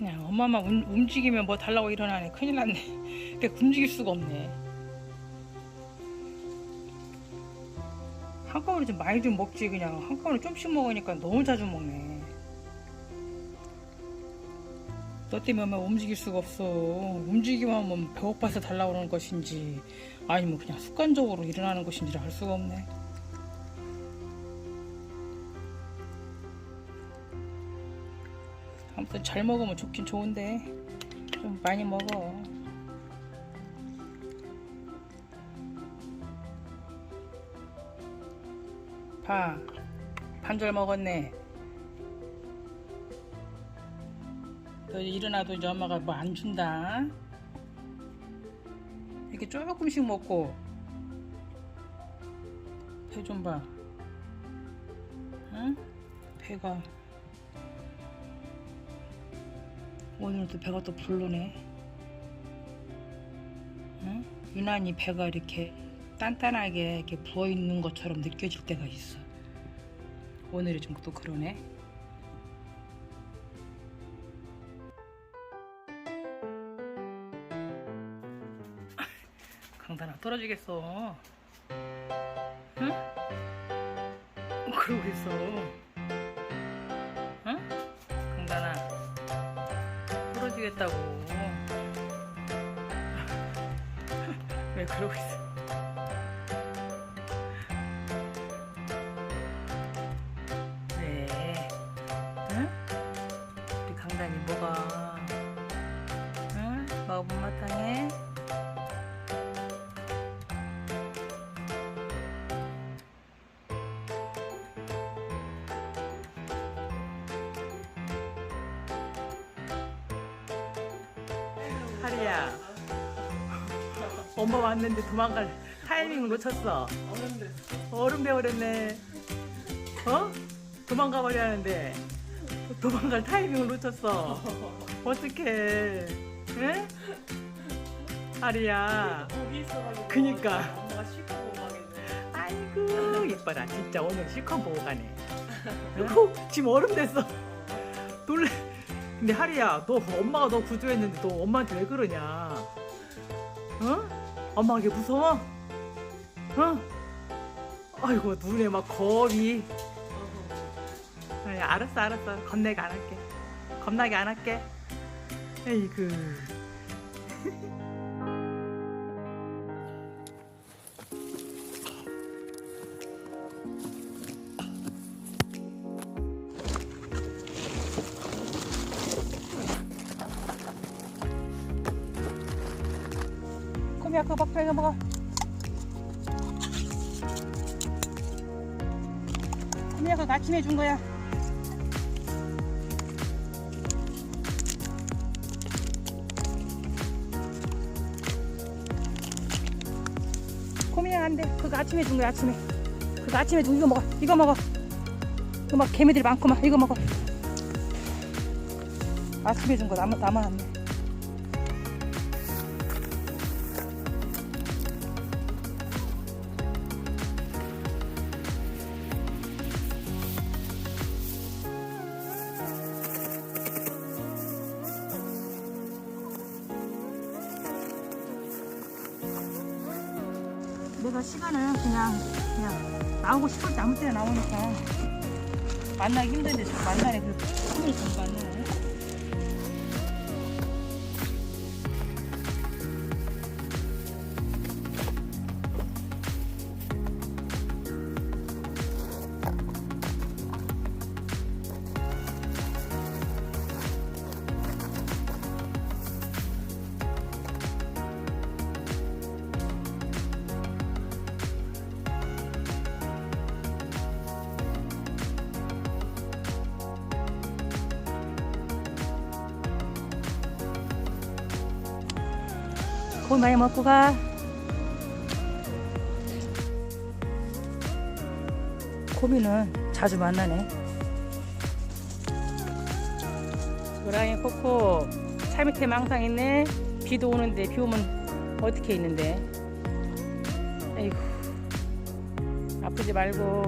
그냥 엄마만 움- 움직이면 뭐 달라고 일어나네. 큰일 났네. 근데 움직일 수가 없네. 한꺼번에 좀 많이 좀 먹지 그냥 한꺼번에 좀씩 먹으니까 너무 자주 먹네. 너 때문에 엄마 움직일 수가 없어. 움직이면 하면 배고파서 달라고 그러는 것인지 아니면 그냥 습관적으로 일어나는 것인지를 알 수가 없네. 아무튼 잘 먹으면 좋긴 좋은데 좀 많이 먹어. 봐, 반절 먹었네. 너 일어나도 이제 엄마가 뭐 안 준다. 이렇게 조금씩 먹고 배 좀 봐. 응? 배가 오늘 또 배가 또 부르네. 응? 유난히 배가 이렇게 단단하게 이렇게 부어 있는 것처럼 느껴질 때가 있어. 오늘이 좀 또 그러네. 강단아 떨어지겠어. 응? 그러고 있어. 떨어지겠다고. 왜 그러고 있어? 하리야. 엄마 왔는데 도망갈 타이밍을 놓쳤어. 얼음 되어버렸네. 어? 도망가 버려야 하는데 도망갈 타이밍을 놓쳤어. 어떡해. 응? 하리야. 그니까. 아이고 이뻐라 진짜 오늘 실컷 보고 가네. 후, 지금 얼음 됐어. 놀래. 근데 하리야, 너 엄마가 너 구조했는데 너 엄마한테 왜 그러냐? 어? 엄마가 이게 무서워? 어? 아이고 눈에 막 겁이. 아니, 알았어, 알았어. 겁나게 안 할게. 겁나게 안 할게. 에이그. 그거 먹자 이거 먹어. 꼬미야 그거 아침에 준 거야. 꼬미야 안 돼. 그거 아침에 준 거야 아침에. 그거 아침에 준거 이거 먹어 이거 먹어. 이거 막 개미들이 많구만 이거 먹어. 아침에 준 거 남아, 남아놨 네 내가 시간은 그냥 그냥 나오고 싶을 때 아무 때나 나오니까 만나기 힘든데 만나네. 그 힘을 좀 만나네 고기 많이 먹고 가. 고비는 자주 만나네. 고라니 코코 차 밑에 망상 있네. 비도 오는데 비 오면 어떻게 있는데? 에이구 아프지 말고.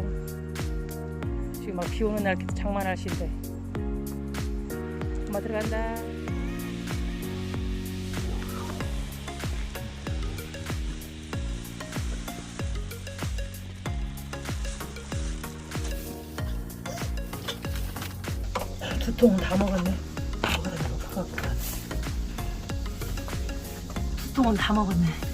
지금 막 비 오는 날 장만하신데. 엄마 들어간다 통은 다 먹었네. 먹어라, 이거 커갖고. 두 통은 다 먹었네.